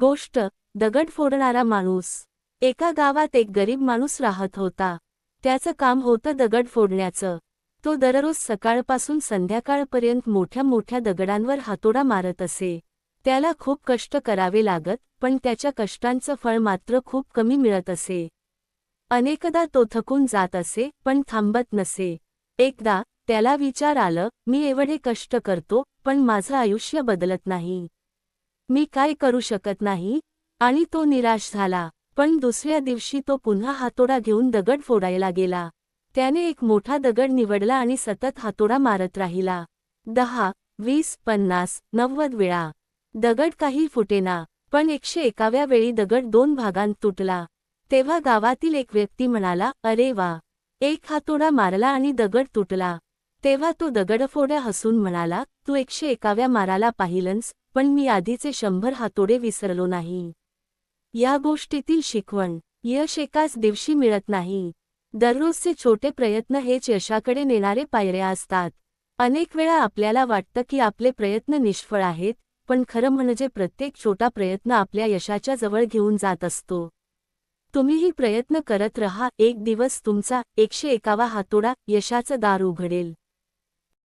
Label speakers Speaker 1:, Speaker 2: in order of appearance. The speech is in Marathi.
Speaker 1: गोष्ट दगड फोडणारा माणूस. एका गावात एक गरीब माणूस राहत होता. त्याचं काम होतं दगड फोडण्याचं. तो दररोज सकाळपासून संध्याकाळपर्यंत मोठ्या मोठ्या दगडांवर हातोडा मारत असे. त्याला खूप कष्ट करावे लागत पण त्याच्या कष्टांचं फळ मात्र खूप कमी मिळत असे. अनेकदा तो थकून जात असे पण थांबत नसे. एकदा त्याला विचार आलं मी एवढे कष्ट करतो पण माझं आयुष्य बदलत नाही. मी काय करू शकत नाही? आणि तो निराश झाला. पण दुसऱ्या दिवशी तो पुन्हा हातोडा घेऊन दगड फोडायला गेला. त्याने एक मोठा दगड निवडला आणि सतत हातोडा मारत राहिला. दहा वीस पन्नास नव्वद वेळा. दगड काही फुटेना पण एकशे एकाव्या वेळी दगड दोन भागांत तुटला. तेव्हा गावातील एक व्यक्ती म्हणाला अरे वा. एक हातोडा मारला आणि दगड तुटला. तेव्हा तो दगडफोड्या हसून म्हणाला तू एकशे एकाव्या माराला पाहिलंस पण मी आधीचे शंभर हातोडे विसरलो नाही. या गोष्टीतील शिकवण यश एकाच दिवशी मिळत नाही. दररोजचे छोटे प्रयत्न हेच यशाकडे नेणारे पायऱ्या असतात. अनेक वेळा आपल्याला वाटतं की आपले प्रयत्न निष्फळ आहेत पण खरं म्हणजे प्रत्येक छोटा प्रयत्न आपल्या यशाच्या जवळ घेऊन जात असतो. तुम्हीही प्रयत्न करत रहा एक दिवस तुमचा एकशे एकावा हातोडा यशाचं दार उघडेल.